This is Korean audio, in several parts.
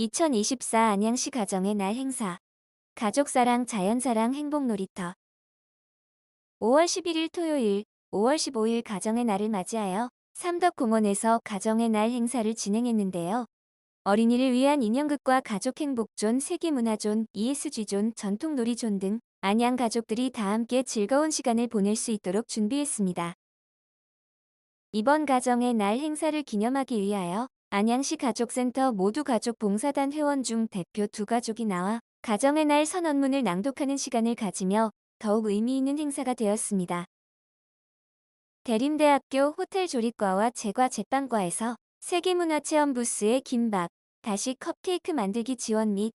2024 안양시 가정의 날 행사 가족사랑 자연사랑 행복놀이터 5월 11일 토요일 5월 15일 가정의 날을 맞이하여 삼덕공원에서 가정의 날 행사를 진행했는데요. 어린이를 위한 인형극과 가족 행복존, 세계문화존, ESG존, 전통놀이존 등 안양 가족들이 다 함께 즐거운 시간을 보낼 수 있도록 준비했습니다. 이번 가정의 날 행사를 기념하기 위하여 안양시 가족센터 모두 가족 봉사단 회원 중 대표 두 가족이 나와 가정의 날 선언문을 낭독하는 시간을 가지며 더욱 의미 있는 행사가 되었습니다. 대림대학교 호텔조리과와 제과 제빵과에서 세계문화체험 부스의 김밥, 다시 컵케이크 만들기 지원 및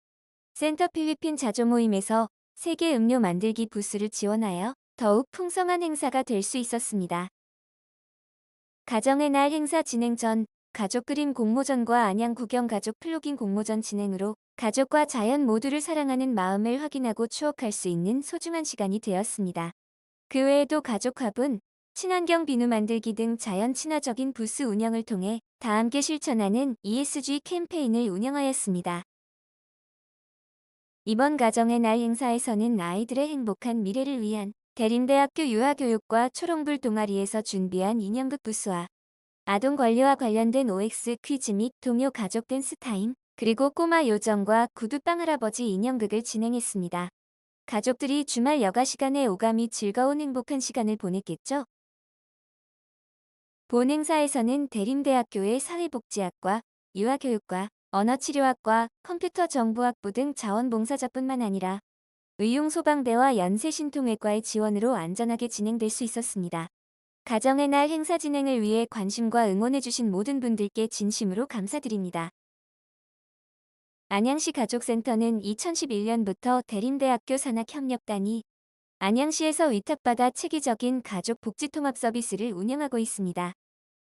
센터 필리핀 자조 모임에서 세계 음료 만들기 부스를 지원하여 더욱 풍성한 행사가 될 수 있었습니다. 가정의 날 행사 진행 전 가족 그림 공모전과 안양 구경 가족 플로깅 공모전 진행으로 가족과 자연 모두를 사랑하는 마음을 확인하고 추억할 수 있는 소중한 시간이 되었습니다. 그 외에도 가족 화분, 친환경 비누 만들기 등 자연 친화적인 부스 운영을 통해 다 함께 실천하는 ESG 캠페인을 운영하였습니다. 이번 가정의 날 행사에서는 아이들의 행복한 미래를 위한 대림대학교 유아교육과 초롱불 동아리에서 준비한 인형극 부스와 아동 권리와 관련된 OX 퀴즈 및 동요 가족 댄스 타임, 그리고 꼬마 요정과 구두빵 할아버지 인형극을 진행했습니다. 가족들이 주말 여가 시간에 오감이 즐거운 행복한 시간을 보냈겠죠? 본 행사에서는 대림대학교의 사회복지학과, 유아교육과, 언어치료학과, 컴퓨터정보학부 등 자원봉사자뿐만 아니라 의용소방대와 연세신통외과의 지원으로 안전하게 진행될 수 있었습니다. 가정의 날 행사 진행을 위해 관심과 응원해주신 모든 분들께 진심으로 감사드립니다. 안양시 가족센터는 2011년부터 대림대학교 산학협력단이 안양시에서 위탁받아 체계적인 가족 복지 통합 서비스를 운영하고 있습니다.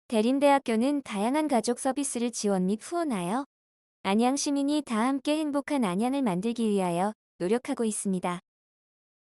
대림대학교는 다양한 가족 서비스를 지원 및 후원하여 안양 시민이 다 함께 행복한 안양을 만들기 위하여 노력하고 있습니다.